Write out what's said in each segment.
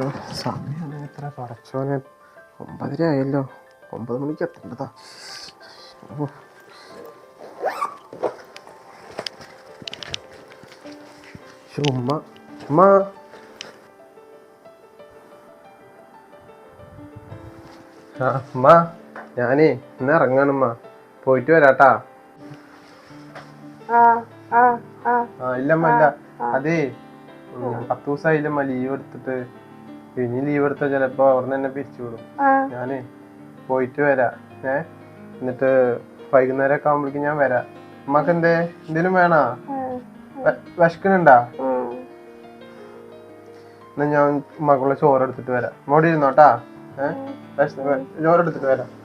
ശോ, സമയം എത്ര? പടച്ചോനെ ഒമ്പതര ആയല്ലോ. ഒമ്പത് മണിക്ക് എത്തേണ്ടതാ. ഉമ്മ. ഉമ്മ. ആ ഉമ്മ. ഞാനേ ഇന്ന് ഇറങ്ങാണ് ഉമ്മ. പോയിട്ട് വരാട്ടാ. ആ ഇല്ലമ്മ ഇല്ല അതേ പത്ത് ദിവസമായില്ലമ്മ ലീവ് എടുത്തിട്ട്. ഇനി ലീവ് എടുത്ത ചിലപ്പോ അവിടെ തന്നെ പിരിച്ചു വിടും. ഞാൻ പോയിട്ട് വരാം. ഏ? എന്നിട്ട് വൈകുന്നേരം ഒക്കെ ആകുമ്പോഴേക്കും ഞാൻ വരാം. അമ്മയ്ക്ക് എന്തേ? എന്തേലും വേണോ? വിശക്കണുണ്ടാ എന്നാ ഞാൻ മകളെ ചോറ് എടുത്തിട്ട് വരാം. മോടി ഇരുന്നോട്ടാ ഏഹ് ചോറെടുത്തിട്ട് വെ- ചോറ് എടുത്തിട്ട് വരാം.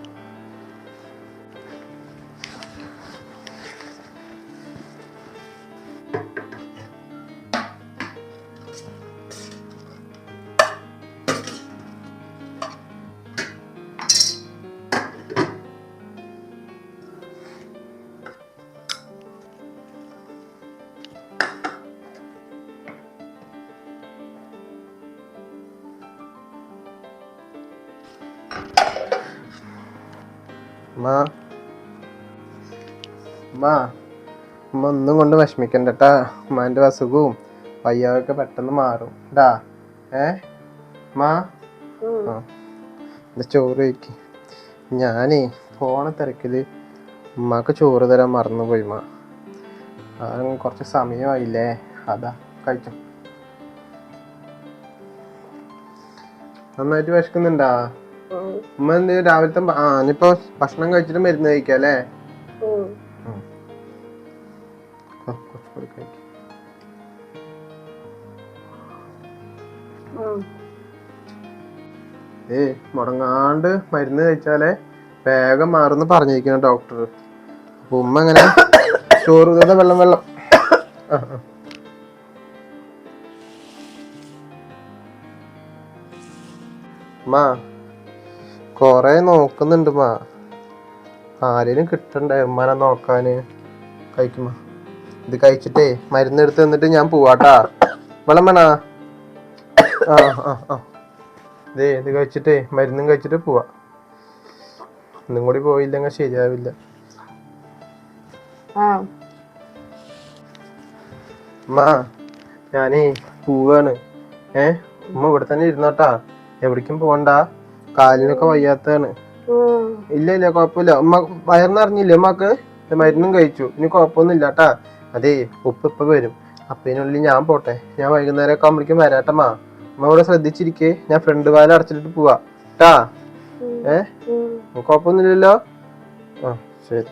ഉമ്മ മാ. അമ്മ ഒന്നും കൊണ്ട് വിഷമിക്കണ്ടട്ടാ അമ്മാന്റെ അസുഖവും വയ്യാവൊക്കെ പെട്ടെന്ന് മാറും ഡാ ഏ? മാ. ആ. ഇത് ചോറ് കഴിക്ക്. ഞാനേ പോണ തിരക്കിൽ ഉമ്മാക്ക് ചോറ് തരാൻ മറന്നുപോയി മാ. അത് കുറച്ച് സമയമായില്ലേ. അതാ കഴിച്ചോ. നന്നായിട്ട് വിശക്കുന്നുണ്ടാ. ഉമ്മ എന്ത് രാവിലത്തെ ഭ- ആ ഇനിയിപ്പോ ഭക്ഷണം കഴിച്ചിട്ട് മരുന്ന് കഴിക്കാം അല്ലേ ഉം. ആ, കുറച്ചുകൂടി കഴിക്ക്. ഉം. ഏയ് മുടങ്ങാണ്ട് മരുന്ന് കഴിച്ചാലേ വേഗം മാറുന്ന് പറഞ്ഞിരിക്കണം ഡോക്ടർ അപ്പൊ ഉമ്മ എങ്ങനെ ചോറ് വെള്ളം വെള്ളം ആ, ആ. ഉമ്മ കൊറേ നോക്കുന്നുണ്ട് മാ ആരേലും കിട്ടണ്ടേ ഉമ്മാനെ നോക്കാന്? കഴിക്കുമ്പോ ഇത് കഴിച്ചിട്ടേ മരുന്ന് എടുത്ത് തന്നിട്ട് ഞാൻ പോവാട്ടാ. വെള്ളം വേണോ ആ ആ ആ. ദേ ഇത് കഴിച്ചിട്ടേ മരുന്നും കഴിച്ചിട്ട് പോവാ. ഇന്നും കൂടി പോയില്ലെങ്കിൽ ശരിയാവില്ല. അമ്മ ഞാനേ പോവാണ്. ഏ ഉമ്മ ഇവിടെ തന്നെ ഇരുന്നോട്ടാ. എവിടേക്കും പോണ്ട കാലിനൊക്കെ വയ്യാത്തതാണ്. ഇല്ല ഇല്ല കുഴപ്പമില്ല ഉമ്മ വയറിന്നറിഞ്ഞില്ലേ ഉമ്മക്ക്? മരുന്നും കഴിച്ചു. ഇനി കുഴപ്പമൊന്നും ഇല്ല കേട്ടാ അതേ ഉപ്പ് ഇപ്പൊ വരും. അപ്പതിനുള്ളിൽ ഞാൻ പോട്ടെ. ഞാൻ വൈകുന്നേരം ഒക്കെ ആകുമ്പോഴേക്കും വരാട്ടമ്മാ. ഉമ്മ ഇവിടെ ശ്രദ്ധിച്ചിരിക്കേ. ഞാൻ ഫ്രണ്ട് വാല അടച്ചിട്ട് പോവാ. കേട്ടാ. ഏ? കുഴപ്പമൊന്നുമില്ലല്ലോ ആ ശരി.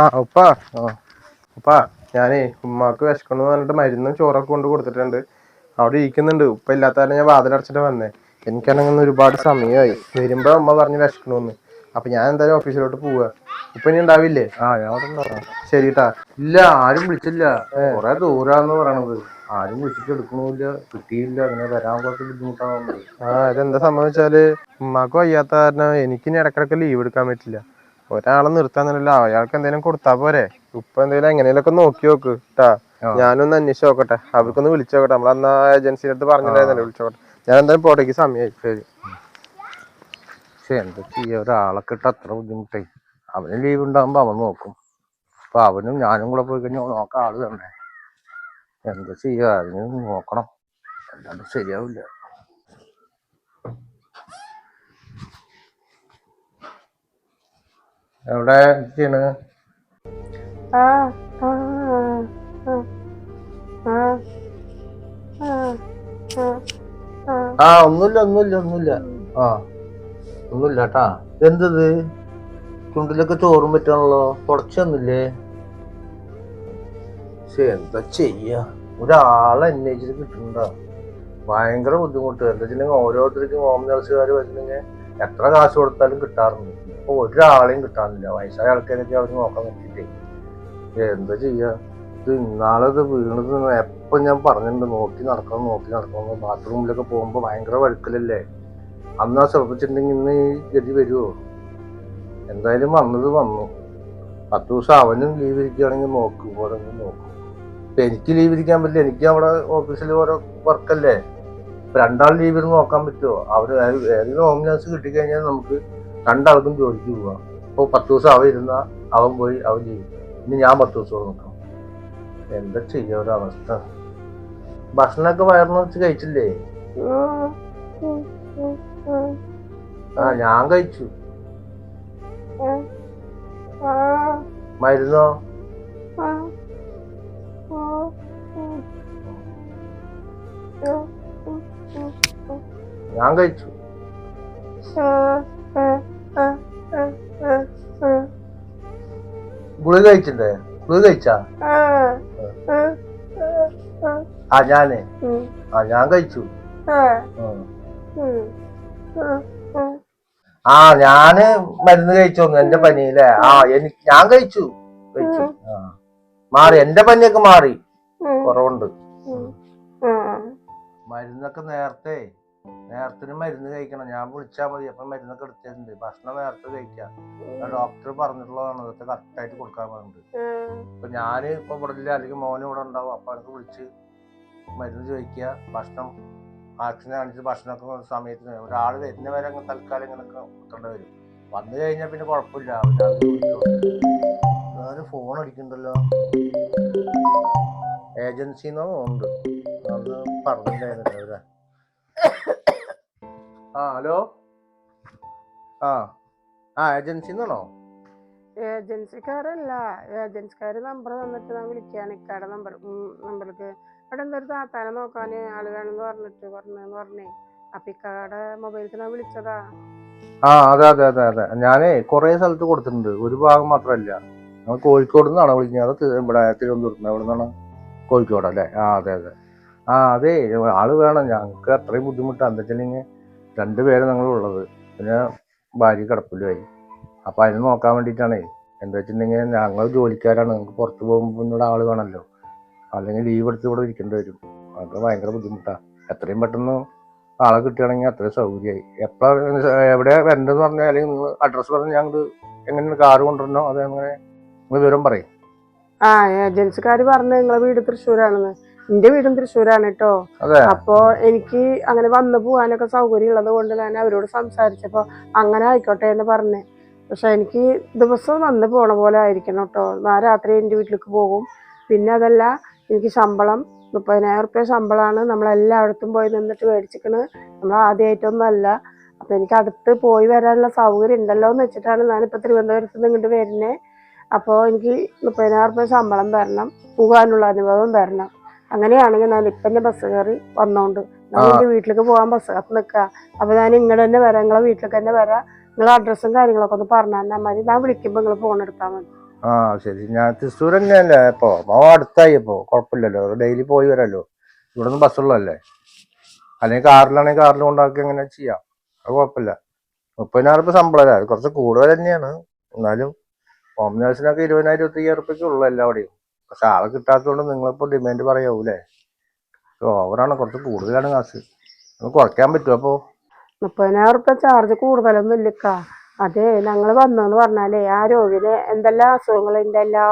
ആ ഉപ്പ. ആ ഉപ്പ ഞാനേ ഉമ്മാക്ക് വിശക്കണമെന്ന് പറഞ്ഞിട്ട് മരുന്നും ചോറൊക്കെ കൊണ്ട് കൊടുത്തിട്ടുണ്ട്. അവിടെ ഇരിക്കുന്നുണ്ട്. ഉപ്പ ഇല്ലാത്ത കാരണം ഞാൻ വാതിലടച്ചിട്ട് വന്നേ. എനിക്കാണെങ്കിൽ ഒരുപാട് സമയമായി വരുമ്പോ ഉമ്മ പറഞ്ഞ് വിശക്കണമെന്ന് അപ്പൊ ഞാൻ എന്തായാലും ഓഫീസിലോട്ട് പോവുക ഉപ്പ ഇനി ഉണ്ടാവില്ലേ? ആ ഞാൻ അവിടെ ഉണ്ടാവും. ശരിട്ടാ. ഇല്ല ആരും വിളിച്ചില്ല. കൊറേ ദൂരാന്ന് പറയണത്. ആരും വിളിച്ചിട്ട് എടുക്കണില്ല. കിട്ടിയില്ല. അങ്ങനെ വരാൻ കുറച്ച് ബുദ്ധിമുട്ടാവുന്നത് ആ ഇതെന്താ സംഭവിച്ചാൽ? ഉമ്മാക്ക് വയ്യാത്ത കാരണം എനിക്കിനി ഇടക്കിടക്ക് ലീവ് എടുക്കാൻ പറ്റില്ല. ഒരാളെ നിർത്താന്നല്ല അയാൾക്ക് എന്തെങ്കിലും കൊടുത്താ പോരെ. ഉപ്പ എന്തെങ്കിലും എങ്ങനെയൊക്കെ നോക്കി നോക്ക് കേട്ടാ. ഞാനൊന്ന് അന്വേഷിച്ച് നോക്കട്ടെ. അവർക്കൊന്ന് വിളിച്ചു നോക്കട്ടെ. നമ്മളന്ന് ആ ഏജൻസിയുടെ അടുത്ത് പറഞ്ഞിട്ടുണ്ടായിരുന്നല്ലോ വിളിച്ചു നോക്കട്ടെ. ഞാൻ എന്തായാലും പോട്ടേക്ക് സമയമായി ശരി. പക്ഷെ എന്താ ചെയ്യ? ഒരാളെ കിട്ട അത്ര ബുദ്ധിമുട്ടായി. അവന് ലീവ് ഉണ്ടാകുമ്പോ അവൻ നോക്കും. അപ്പൊ അവനും ഞാനും കൂടെ പോയി കഴിഞ്ഞാൽ നോക്കാൻ ആൾ തന്നെ. എന്താ ചെയ്യ? അതിന് നോക്കണം. അല്ലാണ്ട് ശരിയാവില്ല. എവിടെ ചെയ്യണ് ആ ഒന്നുമില്ല ഒന്നുമില്ല ഒന്നുമില്ല. ആ ഒന്നുമില്ല കേട്ടാ എന്തത് ചുണ്ടിലൊക്കെ ചോറും പറ്റാണല്ലോ. തുടച്ചൊന്നുമില്ലേ? പക്ഷെ എന്താ ചെയ്യ? ഒരാളെ അന്വേഷിച്ചിട്ട് കിട്ടുന്നുണ്ടോ? ഭയങ്കര ബുദ്ധിമുട്ട്. എന്താ വെച്ചിട്ടുണ്ടെങ്കിൽ ഓരോരുത്തർക്കും ഹോം നഴ്സുകാർ വരുന്നെങ്കിൽ എത്ര കാശ് കൊടുത്താലും കിട്ടാറുണ്ട്. ഇപ്പൊ ഒരാളെയും കിട്ടാനില്ല. വയസ്സായ ആൾക്കാരൊക്കെ അവർ നോക്കാൻ നോക്കിയിട്ടേ എന്താ ചെയ്യാ? ഇത് ഇന്നാളെ ഇത് വീണത് എപ്പം ഞാൻ പറഞ്ഞിട്ടുണ്ട് നോക്കി നടക്കണം നോക്കി നടക്കണം ബാത്റൂമിലൊക്കെ പോകുമ്പോൾ ഭയങ്കര വഴുക്കലല്ലേ? അന്ന് ആ ശ്രദ്ധിച്ചിട്ടുണ്ടെങ്കിൽ ഇന്ന് ഈ ഗതി വരുമോ എന്തായാലും വന്നത് വന്നു. പത്ത് ദിവസം അവനും ലീവ് ഇരിക്കുകയാണെങ്കിൽ നോക്കും ഓരോന്നും നോക്കും. ഇപ്പൊ എനിക്ക് ലീവ് ഇരിക്കാൻ പറ്റില്ല. എനിക്ക് അവിടെ ഓഫീസിൽ ഓരോ വർക്കല്ലേ രണ്ടാൾ ലീവ് ഇരുന്ന് നോക്കാൻ പറ്റുമോ അവർ ഏ- ഏതെങ്കിലും ഹോം നേഴ്സ് കിട്ടിക്കഴിഞ്ഞാൽ നമുക്ക് രണ്ടാൾക്കും ജോലിക്ക് പോവാം. അപ്പോൾ പത്ത് ദിവസം അവൻ ഇരുന്ന അവൻ പോയി അവൻ ജീവിക്കും ഇനി ഞാൻ പത്ത് ദിവസം നോക്കണം എന്താ ചെയ്യാ ഒരവസ്ഥ ഭക്ഷണമൊക്കെ വയറിന് വെച്ച് കഴിച്ചില്ലേ? ആ ഞാൻ കഴിച്ചു. മരുന്നോ. ഞാൻ കഴിച്ചു. ഗുളിക കഴിച്ചിണ്ടേ ഗുളിക കഴിച്ചാ? ആ, ഞാനേ. ആ ഞാൻ കഴിച്ചു. ആ, ഞാൻ മരുന്ന് കഴിച്ചു എന്റെ പനിയില്ലേ ആ എനിക്ക് ഞാൻ കഴിച്ചു. കഴിച്ചു. ആ. മാറി എന്റെ പനിയൊക്കെ മാറി. കുറവുണ്ട്. മരുന്നൊക്കെ നേരത്തെ നേരത്തിന് മരുന്ന് കഴിക്കണം. ഞാൻ വിളിച്ചാൽ മതി. അപ്പൊ മരുന്നൊക്കെ എടുത്തിട്ടുണ്ട്. ഭക്ഷണം നേരത്തെ കഴിക്കാം. ഡോക്ടർ പറഞ്ഞിട്ടുള്ളതാണ്. ഇതൊക്കെ കറക്റ്റായിട്ട് കൊടുക്കാൻ പറഞ്ഞിട്ടുണ്ട്. ഇപ്പൊ ഞാൻ ഇപ്പൊ ഇവിടെ ഇല്ല അല്ലെങ്കിൽ മോനും ഇവിടെ ഉണ്ടാവും. അപ്പൊ എനിക്ക് വിളിച്ച് മരുന്ന് ചോദിക്കുക ഭക്ഷണം ആക്സിഡന്റ് കാണിച്ച് ഭക്ഷണമൊക്കെ സമയത്തിന് ഒരാൾ വരുന്ന വരെ അങ്ങ് തൽക്കാലം ഇങ്ങനൊക്കെ നിൽക്കേണ്ടി വരും. വന്നു കഴിഞ്ഞാൽ പിന്നെ കുഴപ്പമില്ല. അവർ ഫോൺ അടിക്കണ്ടല്ലോ. ഏജൻസിന്നോ ഉണ്ട്. അത് പറഞ്ഞിട്ടുണ്ടായിരുന്നു അവരെ. ആ ഹലോ? ആ ആ ഏജൻസി എന്നാണോ ഏജൻസിക്കാരല്ല ഏജൻസിക്കാര് നമ്പർ തന്നിട്ട് ഞാൻ വിളിക്കാണ്. ഇക്കാടെ നമ്പർ നമ്പർക്ക് അവിടെ എന്തൊരു താത്താനെ നോക്കാന്? ആൾ വേണമെന്ന് പറഞ്ഞിട്ട് പറഞ്ഞെന്ന് പറഞ്ഞേ. അപ്പൊ ഇക്കാടെ മൊബൈലിക്ക് ഞാൻ വിളിച്ചതാ. ആ അതെ അതെ അതെ അതെ. ഞാനേ കുറേ സ്ഥലത്ത് കൊടുത്തിട്ടുണ്ട്. ഒരു ഭാഗം മാത്രമല്ല ഞങ്ങൾ കോഴിക്കോട് നിന്നാണ് വിളിക്കുന്നത് ഇവിടെ തിരുവനന്തപുരത്ത് അവിടെ നിന്നാണ് കോഴിക്കോട് അല്ലേ ആ അതെ അതെ. ആ അതെ ആൾ വേണം. ഞങ്ങൾക്ക് അത്രയും ബുദ്ധിമുട്ടാണ് എന്താ വെച്ചിട്ടുണ്ടെങ്കിൽ രണ്ടുപേരും ഞങ്ങളുള്ളത്. പിന്നെ ഭാര്യ കിടപ്പിലുമായി. അപ്പോൾ അതിന് നോക്കാൻ വേണ്ടിയിട്ടാണേ. എന്താ വെച്ചിട്ടുണ്ടെങ്കിൽ ഞങ്ങൾ ജോലിക്കാരാണ്. നിങ്ങൾക്ക് പുറത്ത് പോകുമ്പോൾ ഇവിടെ ആൾ വേണമല്ലോ. അല്ലെങ്കിൽ ലീവ് എടുത്ത് ഇവിടെ ഇരിക്കേണ്ടി വരും. അതൊക്കെ ഭയങ്കര ബുദ്ധിമുട്ടാണ് എത്രയും പെട്ടെന്ന് ആളെ കിട്ടുകയാണെങ്കിൽ അത്രയും സൗകര്യമായി. എപ്പോഴാണ് എവിടെ വരേണ്ടതെന്ന് പറഞ്ഞാൽ അല്ലെങ്കിൽ നിങ്ങൾ അഡ്രസ്സ് പറഞ്ഞ് ഞങ്ങൾ എങ്ങനെ കാറ് കൊണ്ടുവരണോ? അത് നിങ്ങൾ വിവരം പറയും. ആ ഏജൻസിക്കാർ പറഞ്ഞു നിങ്ങളെ വീട് തൃശ്ശൂരാണെന്ന്. എന്റെ വീടും തൃശ്ശൂരാണ് കേട്ടോ. അപ്പോ എനിക്ക് അങ്ങനെ വന്നു പോകാനൊക്കെ സൗകര്യം ഉള്ളത് കൊണ്ട് ഞാൻ അവരോട് സംസാരിച്ചപ്പോ അങ്ങനെ ആയിക്കോട്ടെ എന്ന് പറഞ്ഞേ. പക്ഷെ എനിക്ക് ദിവസം വന്ന് പോണ പോലെ ആയിരിക്കണം കേട്ടോ. ഞാൻ രാത്രി എന്റെ വീട്ടിലേക്ക് പോകും. പിന്നെ അതല്ല എനിക്ക് ശമ്പളം മുപ്പതിനായിരം റുപ്യ ശമ്പളമാണ് നമ്മളെല്ലായിടത്തും പോയി നിന്നിട്ട് മേടിച്ചിക്കണ്. നമ്മൾ ആദ്യമായിട്ടൊന്നും അല്ല അപ്പൊ എനിക്ക് അടുത്ത് പോയി വരാനുള്ള സൗകര്യം ഉണ്ടല്ലോ എന്ന് വെച്ചിട്ടാണ് ഞാനിപ്പോൾ തിരുവനന്തപുരത്ത് നിന്ന് ഇങ്ങോട്ട് വരുന്നത് അപ്പോൾ എനിക്ക് മുപ്പതിനായിരം റുപ്യ ശമ്പളം തരണം പോകാനുള്ള അനുഭവം തരണം. അങ്ങനെയാണെങ്കിൽ ഞാൻ ഇപ്പം തന്നെ ബസ് കയറി വന്നോണ്ട് ഞാൻ വീട്ടിലേക്ക് പോകാൻ ബസ് കാത്ത് നിൽക്കുക. അപ്പോൾ ഞാൻ ഇങ്ങോട്ട് തന്നെ വരാം. നിങ്ങളെ വീട്ടിലേക്ക് തന്നെ വരാം. നിങ്ങളെ അഡ്രസ്സും കാര്യങ്ങളൊക്കെ ഒന്ന് പറഞ്ഞു തന്നാൽ മതി. ഞാൻ വിളിക്കുമ്പോൾ നിങ്ങൾ ഫോൺ എടുത്താൽ മതി. ആ ശരി. ഞാൻ തൃശ്ശൂർ തന്നെയല്ലേ ഇപ്പോൾ മാവ അടുത്തായി ഇപ്പോൾ കുഴപ്പമില്ലല്ലോ. ഡെയിലി പോയി വരാമല്ലോ ഇവിടെ നിന്ന് ബസ്സുള്ളതല്ലേ അല്ലെങ്കിൽ കാറിലാണെങ്കിൽ കാറിൽ കൊണ്ടാക്കി അങ്ങനെ ചെയ്യാം. അത് കുഴപ്പമില്ല. മുപ്പതിനായിരം റുപ്യ അത് കുറച്ച് കൂടുതൽ തന്നെയാണ്. എന്നാലും ഹോം നേഴ്സിനൊക്കെ ഇരുപതിനായിരം ഇരുപത്തി അയ്യായിരം ഉള്ളു എല്ലാവിടെയും പക്ഷെ ആളെ കിട്ടാത്തതുകൊണ്ട് നിങ്ങളിപ്പോൾ ഡിമാൻഡ് പറയാവൂലേ ഓവറാണ് കുറച്ച് കൂടുതലാണ് കാശ്. നമുക്ക് കുറയ്ക്കാൻ പറ്റുമോ അപ്പോൾ മുപ്പതിനായിരം റുപ്യ ചാർജ് കൂടുതലൊന്നും ഇല്ലക്കാ. അതെ ഞങ്ങൾ വന്നെന്ന് പറഞ്ഞാലേ ആ രോഗിന് എന്തെല്ലാം അസുഖങ്ങളുണ്ട് എല്ലാ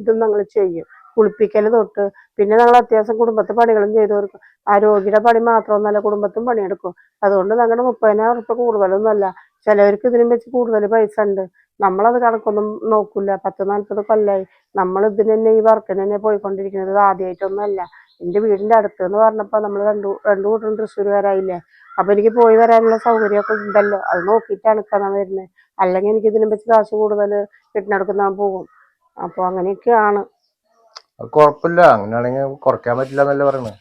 ഇതും ഞങ്ങൾ ചെയ്യും. കുളിപ്പിക്കൽ തൊട്ട് പിന്നെ ഞങ്ങൾ അത്യാവശ്യം കുടുംബത്തെ പണികളും ചെയ്തു കൊടുക്കും. ആ രോഗിയുടെ പണി മാത്രമൊന്നല്ല കുടുംബത്തും പണിയെടുക്കും. അതുകൊണ്ട് ഞങ്ങളുടെ മുപ്പതിനായിരം ഉറപ്പ് കൂടുതലൊന്നും അല്ല ചിലവർക്ക് ഇതിനും വെച്ച് കൂടുതൽ പൈസ ഉണ്ട്. നമ്മളത് കണക്കൊന്നും നോക്കില്ല പത്ത് നാൽപ്പത് കൊല്ലായി. നമ്മൾ ഇതിന് തന്നെ ഈ വർക്കിന് തന്നെ പോയിക്കൊണ്ടിരിക്കുന്നത്. ഇത് ആദ്യമായിട്ടൊന്നും അല്ല എന്റെ വീടിന്റെ അടുത്ത് എന്ന് പറഞ്ഞപ്പോൾ നമ്മൾ രണ്ടു രണ്ടു കൂട്ടരും വരായില്ലേ അപ്പൊ എനിക്ക് പോയി വരാനുള്ള സൗകര്യമൊക്കെ ഉണ്ടല്ലോ. അത് നോക്കിയിട്ടാണ് കാണാൻ വരുന്നത്. അല്ലെങ്കിൽ എനിക്ക് ഇതിനെ വെച്ച് കാശ് കൂടുതൽ കിട്ടുന്നെടുക്കുന്ന പോകും. അപ്പോൾ അങ്ങനെയൊക്കെയാണ് അത് കുഴപ്പമില്ല. അങ്ങനെയാണെങ്കിൽ കുറയ്ക്കാൻ പറ്റില്ല എന്നല്ലേ പറയുന്നത്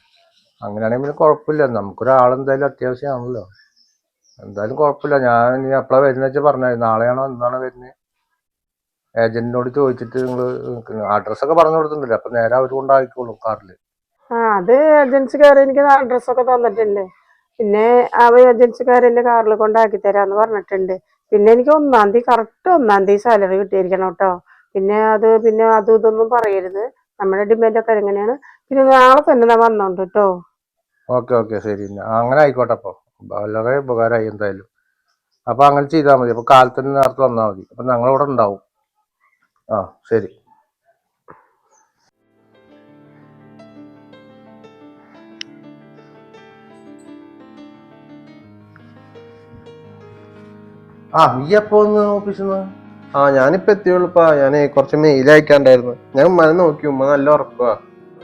അങ്ങനെയാണെങ്കിൽ പിന്നെ കുഴപ്പമില്ല. നമുക്കൊരാളെന്തായാലും അത്യാവശ്യമാണല്ലോ. എന്തായാലും കുഴപ്പമില്ല. ഞാൻ ഇനി എപ്പോഴാണ് വരുന്നത് വെച്ചാൽ പറഞ്ഞാൽ നാളെയാണോ എന്നാണ് വരുന്നത് ഏജന്റിനോട് ചോദിച്ചിട്ട് നിങ്ങൾ അഡ്രസ്സൊക്കെ പറഞ്ഞു കൊടുത്തിട്ടില്ല അപ്പം നേരെ അവർ കൊണ്ടാക്കിക്കോളും കാറിൽ ആ അത് ഏജൻസിക്കാർ എനിക്ക് അഡ്രസ്സൊക്കെ തന്നിട്ടുണ്ട്. പിന്നെ ആ ഏജൻസിക്കാർ എന്റെ കാറിൽ കൊണ്ടാക്കി തരാന്ന് പറഞ്ഞിട്ടുണ്ട്. പിന്നെ എനിക്ക് ഒന്നാം തീയതി കറക്റ്റ് ഒന്നാം തീയതി സാലറി കിട്ടിയിരിക്കണം കേട്ടോ. പിന്നെ അത് പിന്നെ അതും ഇതൊന്നും പറയരുത്. നമ്മുടെ ഡിമാൻഡൊക്കെ എങ്ങനെയാണ്? പിന്നെ നാളെ തന്നെ വന്നോണ്ട് കേട്ടോ ഓക്കെ ഓക്കെ ശരി. അങ്ങനെ ആയിക്കോട്ടെ അപ്പോൾ വളരെ ഉപകാരമായി എന്തായാലും. അപ്പൊ അങ്ങനെ ചെയ്താൽ മതി. അപ്പൊ കാലത്തിന് നേരത്തെ വന്നാൽ മതി. അപ്പൊ ഞങ്ങളിവിടെ ഉണ്ടാവും. ആ ശരി. ആ നീ എപ്പോ ഒന്ന് ഓഫീസിൽ നിന്ന്? ആ ഞാനിപ്പോ എത്തിയുള്ളൂപ്പാ ഞാൻ കുറച്ച് മെയിൽ അയക്കാണ്ടായിരുന്നു. ഞാൻ ഉമ്മനെ നോക്കി ഉമ്മ നല്ല ഉറപ്പാ.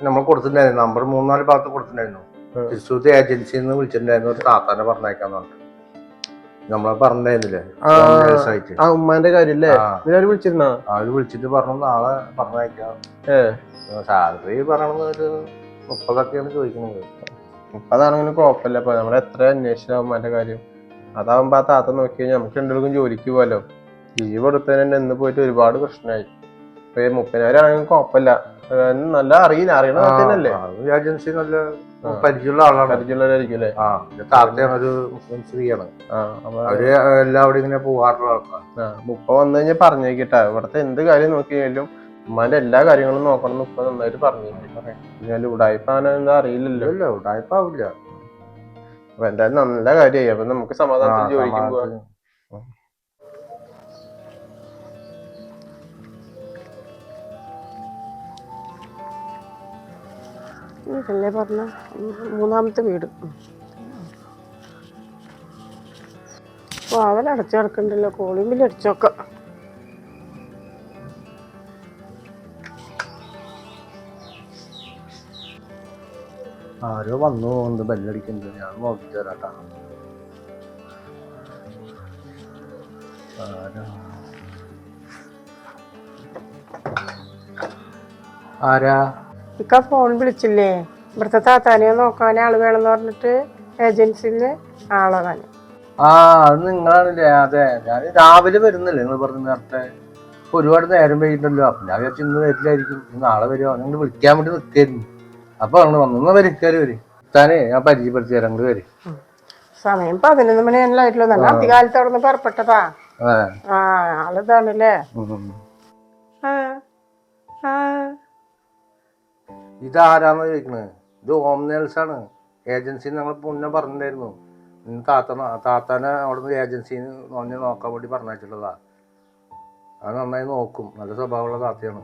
നമ്മൾ കൊടുത്തിട്ടുണ്ടായിരുന്നു. നമ്പർ മൂന്നാൽ ഭാഗത്ത് കൊടുത്തിട്ടുണ്ടായിരുന്നു. ഏജൻസിന്ന് തൃശ്ശൂർ ഏജൻസിയിൽ നിന്ന് വിളിച്ചിട്ടുണ്ടായിരുന്നു. ഒരു താത്താനെ പറഞ്ഞേക്കാന്ന് പറഞ്ഞു നമ്മളെ പറഞ്ഞിട്ടുണ്ടായിരുന്നില്ലേ ആ, ഉമ്മാന്റെ കാര്യല്ലേ? ഇതിനാര് വിളിച്ചിരുന്നാ? അവർ വിളിച്ചിട്ട് പറഞ്ഞു നാളെ പറഞ്ഞയക്കാം. സാലറി പറയണത് ഒരു മുപ്പതൊക്കെയാണ് ചോദിക്കുന്നത്. മുപ്പതാണെങ്കിലും കുഴപ്പമില്ല. നമ്മൾ എത്ര അന്വേഷിച്ച ഉമ്മാന്റെ കാര്യം? അതാവുമ്പോ ആ താത്ത നോക്കി കഴിഞ്ഞാൽ നമുക്ക് രണ്ടുപേർക്കും ജോലിക്ക് പോവാലോ? ലീവ് എടുത്തതിന് തന്നെ ഇന്ന് പോയിട്ട് ഒരുപാട് പ്രശ്നമായി. ഇപ്പൊ മുപ്പതിനായിരം ആണെങ്കിലും കുഴപ്പമില്ല. നല്ല അറിയില്ല. അറിയണല്ലേ ഏജൻസി നല്ല. പരിചയമുള്ള ആളാണ്. പരിചയമുള്ളവരായിരിക്കും അല്ലേ? താത്തയാണ് ഒരു മുസ്ലിം സ്ത്രീയാണ്. അവർ എല്ലാം അവിടെ ഇങ്ങനെ പോകാറുള്ള ആൾക്കാർ ആ, വന്നു കഴിഞ്ഞാൽ പറഞ്ഞേക്കിട്ടാ. ഇവിടുത്തെ എന്ത് കാര്യം നോക്കിയാലും ഉമ്മാന്റെ എല്ലാ കാര്യങ്ങളും നോക്കണം എന്ന് ഉപ്പ നന്നായിട്ട് പറഞ്ഞു ഞാൻ ഉടായ്പ എന്താ അറിയില്ലല്ലോ. ഇല്ല ഉടായ്പാവില്ല അപ്പൊ എന്തായാലും നല്ല കാര്യമായി. അപ്പൊ നമുക്ക് സമാധാനത്തിൽ ജോലിക്കും പോവാം. ഇതല്ലേ പറഞ്ഞ മൂന്നാമത്തെ വീട്. വാവൽ അടച്ചു കിടക്കണ്ടല്ലോ കോളിംഗ് ബില്ല് അടിച്ചൊക്കെ ആരോ വന്നു ഉണ്ട് ബെല്ലടിക്കുന്നത് ഞാൻ നോക്കി തരാട്ടാ ആരാ? ഇക്ക ഫോൺ വിളിച്ചില്ലേ? ഇവിടുത്തെ താത്താനെ നോക്കാൻ ആൾ വേണമെന്ന് പറഞ്ഞിട്ട് ഏജൻസിന്ന് തന്നെ ആ അത് നിങ്ങളാണല്ലേ? അതെ ഞാൻ രാവിലെ വരുന്നില്ലേ? നിങ്ങൾ പറഞ്ഞ നേരത്തെ. ഇപ്പൊ ഒരുപാട് നേരം വൈകിട്ടല്ലോ. അപ്പൊ ഞാൻ വിചാരിച്ചു ഇന്ന് വരില്ലായിരിക്കും. ഇന്ന് നാളെ വരുമോ നിങ്ങൾ വിളിക്കാൻ വേണ്ടി നിൽക്കായിരുന്നു അപ്പൊ അങ്ങനെ വന്നു. വരിക്കാര് വരും താനേ ഞാൻ പരിചയപ്പെടുത്തി തരാം. അങ്ങോട്ട് വരും. സമയം പതിനൊന്ന് മണി നല്ല അധികാലത്ത് അവിടെ നിന്ന് പുറപ്പെട്ടതാ. ആ ആളിതാണല്ലേ ആ ആ. ഇതാരാന്ന് ചോദിക്കണത് ഇത് ഹോം നേഴ്സ് ആണ് ഏജൻസി ഞങ്ങൾ മുന്നേ പറഞ്ഞിട്ടുണ്ടായിരുന്നു. താത്ത താത്തന അവിടുന്ന് ഏജൻസിയിൽ നിന്ന് നോക്കാൻ വേണ്ടി പറഞ്ഞിട്ടുള്ളതാ അത് നന്നായി നോക്കും. നല്ല സ്വഭാവമുള്ള താത്തയാണ്.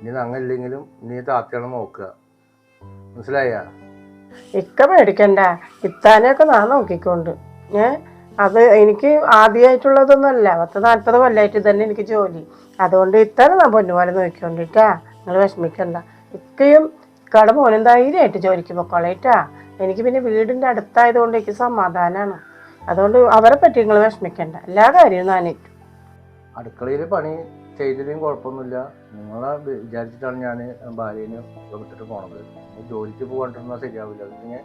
ഇനി ഞങ്ങളില്ലെങ്കിലും ഇനി താത്തയാണ് നോക്കുക. മനസ്സിലായ? ഇക്ക പേടിക്കണ്ട. ഇത്താനെയൊക്കെ ഞാൻ നോക്കിക്കൊണ്ട്. ഏ? അത് എനിക്ക് ആദ്യമായിട്ടുള്ളതൊന്നുമല്ല പത്ത് നാൽപ്പത് കൊല്ലമായിട്ട് തന്നെ എനിക്ക് ജോലി. അതുകൊണ്ട് ഇത്താനെ ഞാൻ പൊന്നുപോലെ നോക്കിക്കൊണ്ടിട്ടാ നിങ്ങൾ വിഷമിക്കണ്ട. ഇക്കയും ഇക്കയുടെ മോനും ധൈര്യമായിട്ട് ജോലിക്ക് പൊക്കോളേറ്റാ എനിക്ക് പിന്നെ വീടിന്റെ അടുത്തായതുകൊണ്ട് എനിക്ക് സമാധാനമാണ് അതുകൊണ്ട് അവരെ പറ്റി നിങ്ങൾ വിഷമിക്കണ്ട. എല്ലാ കാര്യവും നാനേറ്റു അടുക്കളയിൽ പണി ചെയ്തതിലും കുഴപ്പമൊന്നുമില്ല. നിങ്ങളെ വിചാരിച്ചിട്ടാണ് ഞാൻ ഭാര്യേനെ വിട്ടിട്ട് പോണത്. ജോലിക്ക് പോകാണ്ടിരുന്നാൽ ശരിയാവില്ല. അതിന്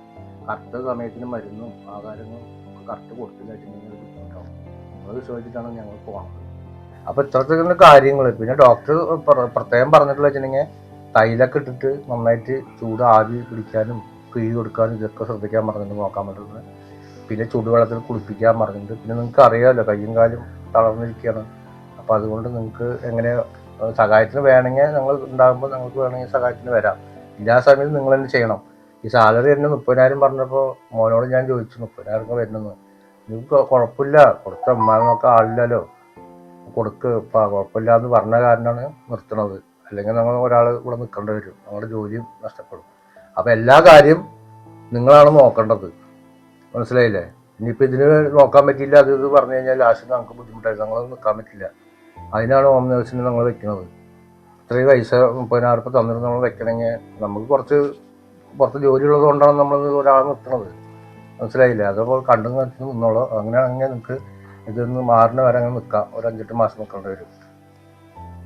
കറക്റ്റ് സമയത്തിന് മരുന്നും ആഹാരങ്ങളും കറക്റ്റ് കൊടുത്തില്ല. ബുദ്ധിമുട്ടാവും. നിങ്ങൾ വിശ്വസിച്ചിട്ടാണ് ഞങ്ങൾ പോകണത് അപ്പോൾ ഇത്തരത്തിലുള്ള കാര്യങ്ങൾ പിന്നെ ഡോക്ടർ പ്രത്യേകം പറഞ്ഞിട്ടുള്ള വെച്ചിട്ടുണ്ടെങ്കിൽ തൈലൊക്കെ ഇട്ടിട്ട് നന്നായിട്ട് ചൂട് ആവി പിടിക്കാനും പിഴി കൊടുക്കാനും ഇതൊക്കെ ശ്രദ്ധിക്കാൻ പറഞ്ഞിട്ടുണ്ട് നോക്കാൻ പറ്റുന്നത്. പിന്നെ ചൂടുവെള്ളത്തിൽ കുളിപ്പിക്കാൻ പറഞ്ഞിട്ടുണ്ട്. പിന്നെ നിങ്ങൾക്ക് അറിയാമല്ലോ കയ്യും കാലും തളർന്നിരിക്കുകയാണ്. അപ്പോൾ അതുകൊണ്ട് നിങ്ങൾക്ക് എങ്ങനെ സഹായത്തിന് വേണമെങ്കിൽ ഞങ്ങൾ ഉണ്ടാകുമ്പോൾ നിങ്ങൾക്ക് വേണമെങ്കിൽ സഹായത്തിന് വരാം. ഇല്ലാ സമയത്ത് നിങ്ങൾ തന്നെ ചെയ്യണം. ഈ സാലറി തന്നെ മുപ്പതിനായിരം പറഞ്ഞപ്പോൾ മോനോട് ഞാൻ ചോദിച്ചു മുപ്പതിനായിരം ഒക്കെ വരുന്നെന്ന്. നിങ്ങൾക്ക് കുഴപ്പമില്ല കൊടുത്ത അമ്മാനൊക്കെ ആളില്ലല്ലോ. കൊടുക്ക് കുഴപ്പമില്ല എന്ന് പറഞ്ഞ കാരണമാണ് നിർത്തണത്. അല്ലെങ്കിൽ നമ്മൾ ഒരാൾ ഇവിടെ നിൽക്കേണ്ടി വരും. നമ്മുടെ ജോലിയും നഷ്ടപ്പെടും. അപ്പോൾ എല്ലാ കാര്യം നിങ്ങളാണ് നോക്കേണ്ടത്. മനസ്സിലായില്ലേ? ഇനിയിപ്പോൾ ഇതിന് നോക്കാൻ പറ്റിയില്ല അത് ഇത് പറഞ്ഞു കഴിഞ്ഞാൽ ലാസ്റ്റ് നമുക്ക് ബുദ്ധിമുട്ടായി ഞങ്ങൾ നിൽക്കാൻ പറ്റില്ല. അതിനാണ് ഹോം നേഴ്സിന് നമ്മൾ വെക്കുന്നത്. ഇത്രയും പൈസ മുപ്പതിനായിരം ഉറുപ്പ് തന്നിട്ട് നമ്മൾ വെക്കണമെങ്കിൽ നമുക്ക് കുറച്ച് പുറത്ത് ജോലി ഉള്ളത് കൊണ്ടാണ് നമ്മൾ ഒരാൾ നിർത്തുന്നത്. മനസ്സിലായില്ലേ? കണ്ടും കണ്ടു നിന്നോളൂ. അങ്ങനെയാണെങ്കിൽ നിങ്ങൾക്ക് ഇതൊന്ന് മാറിന് വരെ അങ്ങനെ നിൽക്കാം. ഒരു അഞ്ചെട്ട് മാസം നിൽക്കേണ്ടി വരും.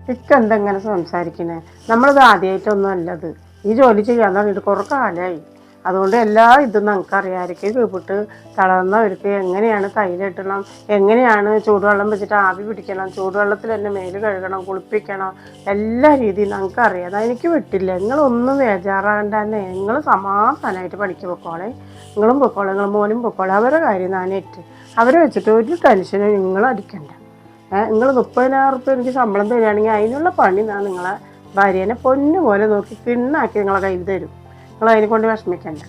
ഇക്ക എന്തെങ്ങനെ സംസാരിക്കണേ? നമ്മളിത് ആദ്യമായിട്ടൊന്നും അല്ലത്. ഈ ജോലി ചെയ്യാൻ തുടങ്ങിയിട്ട് കുറേ കാലമായി അതുകൊണ്ട് എല്ലാ ഇതും നമുക്ക് അറിയാമായിരിക്കും കീഴ്പിട്ട് തളർന്നവർക്ക് എങ്ങനെയാണ് തൈലിട്ടണം എങ്ങനെയാണ് ചൂടുവെള്ളം വെച്ചിട്ട് ആവി പിടിക്കണം? ചൂടുവെള്ളത്തിൽ തന്നെ മേൽ കഴുകണം കുളിപ്പിക്കണം. എല്ലാ രീതിയും നമുക്ക് അറിയാം അത് എനിക്ക് വിട്ടില്ല. നിങ്ങളൊന്നും വേജാറാകണ്ട തന്നെ. നിങ്ങൾ സമാധാനമായിട്ട് പണിക്ക് പൊക്കോളെ. നിങ്ങളും പൊക്കോളെ. നിങ്ങൾ മോനും പൊക്കോളെ. അവരുടെ കാര്യം നാനേറ്റ്. അവരെ വെച്ചിട്ട് ഒരു ടെൻഷനും നിങ്ങൾ അടിക്കണ്ട നിങ്ങൾ മുപ്പതിനായിരം റുപ്യ എനിക്ക് ശമ്പളം തരികയാണെങ്കിൽ അതിനുള്ള പണി ഞാൻ നിങ്ങളെ ഭാര്യേനെ പൊന്നു പോലെ നോക്കി കിണ്ണാക്കി നിങ്ങളെ കയ്യിൽ തരും. നിങ്ങൾ അതിനെ കൊണ്ട് വിഷമിക്കണ്ട.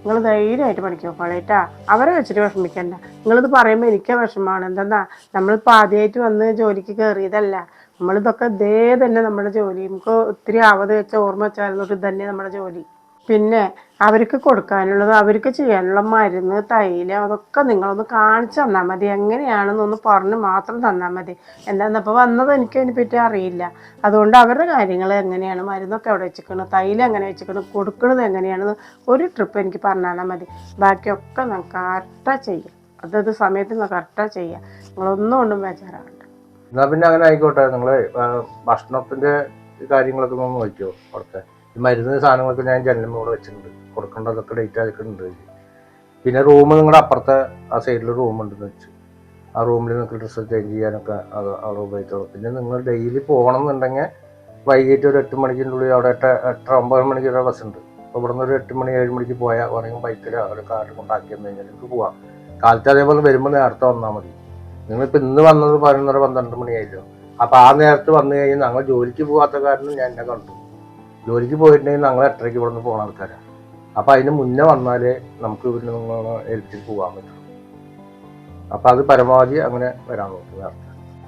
നിങ്ങൾ ധൈര്യമായിട്ട് പണിക്ക് പഴയട്ടാ അവരെ വെച്ചിട്ട് വിഷമിക്കണ്ട. നിങ്ങളിത് പറയുമ്പോൾ എനിക്ക് വിഷമമാണ്. എന്തെന്നാ? നമ്മളിപ്പോൾ ആദ്യമായിട്ട് വന്ന് ജോലിക്ക് കയറിയതല്ല നമ്മളിതൊക്കെ ഇതേ തന്നെ നമ്മുടെ ജോലി. നമുക്ക് ഒത്തിരി ആവത് വെച്ച ഓർമ്മ വെച്ചാൽ ഇത് തന്നെ നമ്മുടെ ജോലി. പിന്നെ അവർക്ക് കൊടുക്കാനുള്ളത് അവർക്ക് ചെയ്യാനുള്ള മരുന്ന് തൈലം അതൊക്കെ നിങ്ങളൊന്ന് കാണിച്ചു തന്നാൽ മതി. എങ്ങനെയാണെന്നൊന്ന് പറഞ്ഞ് മാത്രം തന്നാൽ മതി. എന്താന്നപ്പോൾ വന്നത് എനിക്ക് അതിനെപ്പറ്റി അറിയില്ല. അതുകൊണ്ട് അവരുടെ കാര്യങ്ങൾ എങ്ങനെയാണ്? മരുന്നൊക്കെ എവിടെ വെച്ചിരിക്കണം? തൈലം എങ്ങനെ വെച്ചിരിക്കണം? കൊടുക്കുന്നത് എങ്ങനെയാണെന്ന് ഒരു ട്രിപ്പ് എനിക്ക് പറഞ്ഞാൽ മതി. ബാക്കിയൊക്കെ ഞാൻ കറക്റ്റാണ് ചെയ്യാം. അതത് സമയത്ത് നിങ്ങൾ കറക്റ്റാണ് ചെയ്യാം. നിങ്ങളൊന്നും കൊണ്ടും ബേജാറാകണ്ട എന്നാ പിന്നെ അങ്ങനെ ആയിക്കോട്ടെ. നിങ്ങൾ ഭക്ഷണത്തിന്റെ കാര്യങ്ങളൊക്കെ ഒന്ന് നോക്കിയോ അവിടുത്തെ. ഈ മരുന്ന് സാധനങ്ങളൊക്കെ ഞാൻ ജനലും കൂടെ വെച്ചിട്ടുണ്ട്. കൊടുക്കേണ്ടതൊക്കെ ഡേറ്റ് ആയിട്ടുണ്ട് പിന്നെ റൂം നിങ്ങളുടെ അപ്പുറത്തെ ആ സൈഡിൽ റൂം ഉണ്ടെന്ന് വെച്ചു. ആ റൂമിൽ നിങ്ങൾക്ക് ഡ്രസ്സ് ചേഞ്ച് ചെയ്യാനൊക്കെ അത് അവിടെ ഉപയോഗിച്ചോളൂ. പിന്നെ നിങ്ങൾ ഡെയിലി പോകണം എന്നുണ്ടെങ്കിൽ വൈകിട്ട് ഒരു എട്ട് മണിക്കിന്റെ ഉള്ളിൽ അവിടെ എട്ട് എട്ടര ഒമ്പത് മണിക്ക് ഒരു ബസ് ഉണ്ട്. അപ്പോൾ ഇവിടെ നിന്ന് ഒരു എട്ട് മണി ഏഴ് മണിക്ക് പോയാൽ വേണമെങ്കിൽ ബൈക്കിലോ അവരെ കാറിൽ കൊണ്ടാക്കി എന്ന് കഴിഞ്ഞാൽ നിങ്ങൾക്ക് പോവാം. കാലത്ത് അതേപോലെ വരുമ്പോൾ നേരത്തെ വന്നാൽ മതി. നിങ്ങളിപ്പോൾ ഇന്ന് വന്നത് പതിനൊന്നര പന്ത്രണ്ട് മണിയായില്ലോ. അപ്പോൾ ആ നേരത്ത് വന്നു കഴിഞ്ഞാൽ ഞങ്ങൾ ജോലിക്ക് പോകാത്ത കാരണം ഞാൻ എന്നെ കണ്ടു. ജോലിക്ക് പോയിട്ടുണ്ടെങ്കിൽ ഞങ്ങൾ എട്ടരയ്ക്ക് ഇവിടെ നിന്ന് പോകുന്ന ആൾക്കാരാണ് അപ്പോൾ അതിന് മുന്നേ വന്നാലേ നമുക്ക് ഇവിടെ നിന്ന് ഏൽപ്പിച്ചിട്ട് പോകാൻ പറ്റുള്ളൂ അപ്പോൾ അത് പരമാവധി അങ്ങനെ വരാൻ നോക്കുക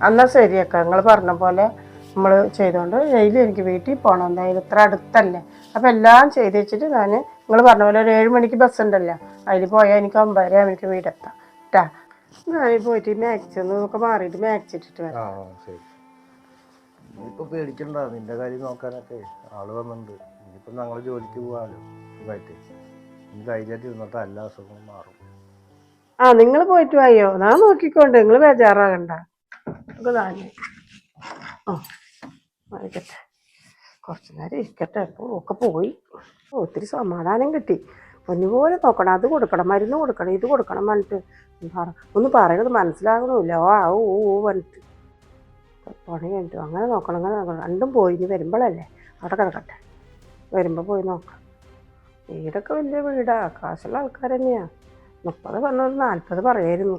എന്നാൽ ശരിയൊക്കെ നിങ്ങൾ പറഞ്ഞ പോലെ നമ്മൾ ചെയ്തുകൊണ്ട് ഡെയിലി എനിക്ക് വീട്ടിൽ പോകണം എന്തായാലും ഇത്ര അടുത്തല്ലേ. അപ്പം എല്ലാം ചെയ്ത് വെച്ചിട്ട് ഞാൻ നിങ്ങൾ പറഞ്ഞ പോലെ ഒരു ഏഴ് മണിക്ക് ബസ് ഉണ്ടല്ലോ. അതിൽ പോയാൽ എനിക്ക് ഒമ്പതര എനിക്ക് വീടെത്താം. കേട്ടാ ഞാൻ പോയിട്ട് മാക്സ് ഒക്കെ മാറിയിട്ട് മാക്സിട്ടിട്ട് വരാം. ഇനിയിപ്പോൾ പേടിക്കണ്ട നിന്റെ കാര്യം നോക്കാനൊക്കെ ആൾ വന്നിട്ടുണ്ട് ഇനിയിപ്പോൾ ഞങ്ങൾ ജോലിക്ക് പോകാമല്ലോ സുഖമായിട്ട് ഇനി ധൈര്യമായിട്ട് ഇരുന്നിട്ട് എല്ലാ അസുഖങ്ങളും മാറും. ആ നിങ്ങൾ പോയിട്ട് വായോ? ഞാൻ നോക്കിക്കോണ്ട് നിങ്ങൾ ബേജാറാകണ്ട. കുറച്ചു നേരം ഇരിക്കട്ടെ. ഇപ്പോൾ ഒക്കെ പോയി. ഒത്തിരി സമാധാനം കിട്ടി. ഒന്നുപോലെ നോക്കണം. അത് കൊടുക്കണം മരുന്ന് കൊടുക്കണം ഇത് കൊടുക്കണം പറഞ്ഞിട്ട്. ഒന്ന് പറയണത് മനസ്സിലാകണമില്ല. ഓ ആ ഓ ഓ പറഞ്ഞിട്ട്. പണി കഴിഞ്ഞിട്ട് അങ്ങനെ നോക്കണം അങ്ങനെ നോക്കണം. രണ്ടും പോയി ഇനി വരുമ്പോഴല്ലേ അവിടെ കിടക്കട്ടെ. വരുമ്പോൾ പോയി നോക്കാം. വീടൊക്കെ വലിയ വീടാണ് കാശുള്ള ആൾക്കാർ തന്നെയാണ് മുപ്പത് പറഞ്ഞൊരു നാൽപ്പത് പറയായിരുന്നു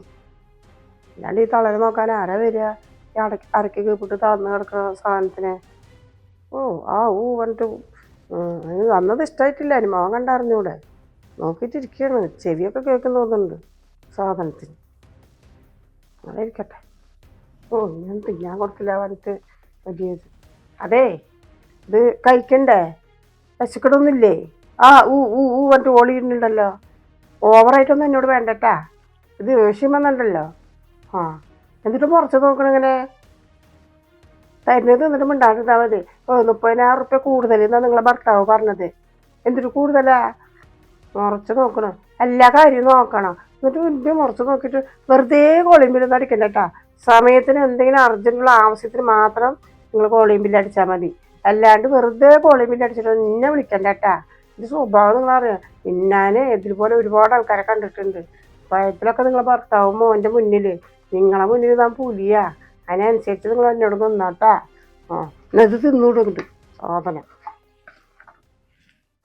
അല്ലാണ്ട് ഈ തളരെ നോക്കാൻ ആരാ വരിക? ഈ അടക്കി അരക്കി കീപ്പിട്ട് തളർന്ന് കിടക്കുന്ന സാധനത്തിന്. ഓ ആ ഊ പറഞ്ഞിട്ട് അതിന് വന്നത് ഇഷ്ടമായിട്ടില്ല മോൻ കണ്ടറിഞ്ഞൂടെ നോക്കിയിട്ടിരിക്കുകയാണ് ചെവിയൊക്കെ കേൾക്കുന്ന തോന്നുന്നുണ്ട് സാധനത്തിന്. അങ്ങനെ ഇരിക്കട്ടെ. ഓ ഞാൻ തിന്നാൻ കൊടുക്കില്ല പറഞ്ഞിട്ട് മതിയത് അതെ ഇത് കഴിക്കണ്ടേ? വിശക്കടൊന്നുമില്ലേ ആ ഊ ഊ ഊ പറഞ്ഞിട്ട് ഓളിയിട്ടുണ്ടല്ലോ ഓവറായിട്ടൊന്നും എന്നോട് വേണ്ടട്ടാ. ഇത് ദേഷ്യം വന്നിട്ടുണ്ടല്ലോ. ആ എന്നിട്ട് മുറച്ച് നോക്കണിങ്ങനെ തരുന്നത് എന്നിട്ട് മിണ്ടാണ്ടിരുന്നാൽ മതി. ഓ മുപ്പതിനായിരം റുപ്യ കൂടുതൽ എന്നാ നിങ്ങളെ ഭർത്താവ് പറഞ്ഞത്. എന്തിട്ട് കൂടുതലാ? മുറച്ച് നോക്കണം. എല്ലാ കാര്യവും നോക്കണം. എന്നിട്ട് വലിയ മുറച്ച് നോക്കിയിട്ട് വെറുതെ കോളിമ്പിലൊന്നും അടിക്കണ്ട കേട്ടാ സമയത്തിന് എന്തെങ്കിലും അർജന്റുള്ള ആവശ്യത്തിന് മാത്രം നിങ്ങൾ കോളിംബിൽ അടിച്ചാൽ മതി അല്ലാണ്ട് വെറുതെ കോളിംബിൽ അടിച്ചിട്ട് നിന്നെ വിളിക്കണ്ട കേട്ടാ ഇത് സ്വഭാവം നിങ്ങൾ അറിയാം ഞാൻ ഇതുപോലെ ഒരുപാട് ആൾക്കാരെ കണ്ടിട്ടുണ്ട് പ്രായത്തിലൊക്കെ നിങ്ങളെ ഭർത്താവും മോന്റെ മുന്നിൽ നിങ്ങളെ മുന്നിൽ ഞാൻ പുലിയാ അതിനനുസരിച്ച് നിങ്ങൾ എന്നോട് നിന്നാട്ടാ ആ എന്നാ ഇത് തിന്നൂടുണ്ട് സാധനം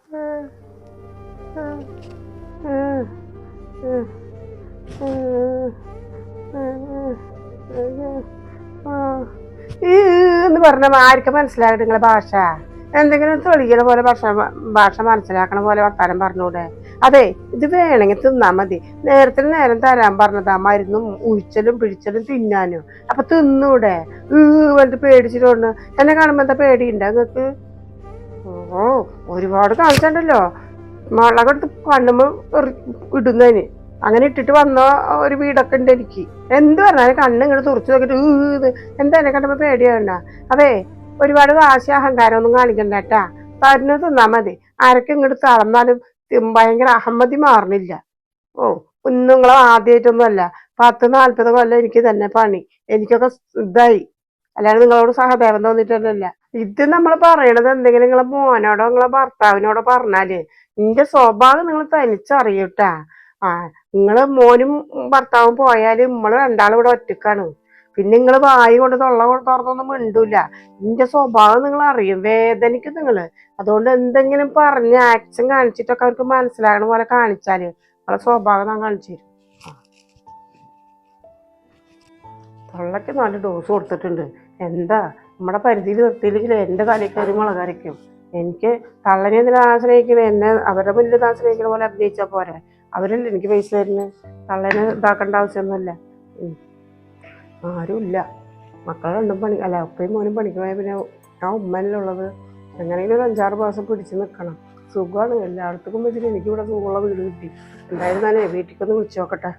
ഉം. എന്ന് പറഞ്ഞ ആർക്കും മനസ്സിലാകട്ടെ നിങ്ങളെ ഭാഷ? എന്തെങ്കിലും തെളിയണ പോലെ ഭാഷ ഭാഷ മനസ്സിലാക്കണ പോലെ വർത്താനം പറഞ്ഞൂടെ? അതെ ഇത് വേണമെങ്കിൽ തിന്നാൽ മതി. നേരത്തിന് നേരം തരാൻ പറഞ്ഞതാ മരുന്നും ഉഴിച്ചലും പിടിച്ചലും തിന്നാനും. അപ്പൊ തിന്നൂടെ? വന്നിട്ട് പേടിച്ചിട്ടുണ്ട്. എന്നെ കാണുമ്പോ എന്താ പേടിയുണ്ട് നിങ്ങക്ക് ഓ ഒരുപാട് കാണിച്ചിട്ടുണ്ടല്ലോ മുളകെടുത്ത് കണ്ണുമ്പോ ഇടുന്നതിന്. അങ്ങനെ ഇട്ടിട്ട് വന്ന ഒരു വീടൊക്കെ ഉണ്ട് എനിക്ക്. എന്ത് പറഞ്ഞാലും കണ്ണ് ഇങ്ങനെ തുറച്ചു ഇത് എന്താ എന്നെ കണ്ടപ്പോ പേടിയാണ്ട അതെ ഒരുപാട് വാശി അഹങ്കാരമൊന്നും കാണിക്കണ്ട കേട്ടാ. പറഞ്ഞു തിന്നാ മതി. ആരൊക്കെ ഇങ്ങോട്ട് തളർന്നാലും ഭയങ്കര അഹമ്മതി മാറണില്ല. ഓ ഒന്നും നിങ്ങളെ ആദ്യമായിട്ടൊന്നും അല്ല പത്ത് നാല്പത് കൊല്ലം എനിക്ക് തന്നെ പണി. എനിക്കൊക്കെ ഇതായി. അല്ലാണ്ട് നിങ്ങളോട് സഹദേവം തോന്നിയിട്ടല്ല ഇത് നമ്മൾ പറയണത് എന്തെങ്കിലും നിങ്ങളെ മോനോടോ നിങ്ങളെ ഭർത്താവിനോടോ പറഞ്ഞാൽ നിന്റെ സ്വഭാവം നിങ്ങൾ തനിച്ചറിയൂട്ടാ ആ നിങ്ങൾ മോനും ഭർത്താവും പോയാൽ നമ്മൾ രണ്ടാളും ഇവിടെ ഒറ്റക്കാണ്. പിന്നെ നിങ്ങൾ വായി കൊണ്ട് തൊള്ള തുറന്നൊന്നും മിണ്ടൂല. നിന്റെ സ്വഭാവം നിങ്ങൾ അറിയും വേദനിക്കും നിങ്ങൾ. അതുകൊണ്ട് എന്തെങ്കിലും പറഞ്ഞ് ആക്ഷൻ കാണിച്ചിട്ടൊക്കെ അവർക്ക് മനസ്സിലാകണ പോലെ കാണിച്ചാൽ നമ്മളെ സ്വഭാവം ഞാൻ കാണിച്ചു തരും. തൊള്ളക്ക് നല്ല ഡോസ് കൊടുത്തിട്ടുണ്ട്. എന്താ? നമ്മുടെ പരിധിയിൽ നിർത്തിയില്ലെങ്കിൽ എന്റെ തലയിൽ കയറി മുളകരയ്ക്കും എനിക്ക് തള്ളനെ എന്തിനാ ആശ്രയിക്കണേ എന്നെ അവരുടെ മുന്നിൽ ആശ്രയിക്കണ പോലെ അഭിനയിച്ചാൽ പോരെ. അവരല്ലേ എനിക്ക് പൈസ തരുന്നത് തള്ളേനെ ഇതാക്കേണ്ട ആവശ്യമൊന്നുമില്ല. ആരുമില്ല. മക്കളെ രണ്ടും പണി അല്ല ഉപ്പയും മോനും പണിക്ക് പോയാൽ പിന്നെ ആ ഉമ്മനിലുള്ളത് എങ്ങനെയെങ്കിലും ഒരു അഞ്ചാറ് മാസം പിടിച്ച് നിൽക്കണം സുഖമാണ് എല്ലായിടത്തും വെച്ചിട്ട് എനിക്കിവിടെ സുഖമുള്ള വീട് കിട്ടി. എന്തായിരുന്നാലേ വീട്ടിലേക്കൊന്ന് വിളിച്ചു നോക്കട്ടെ.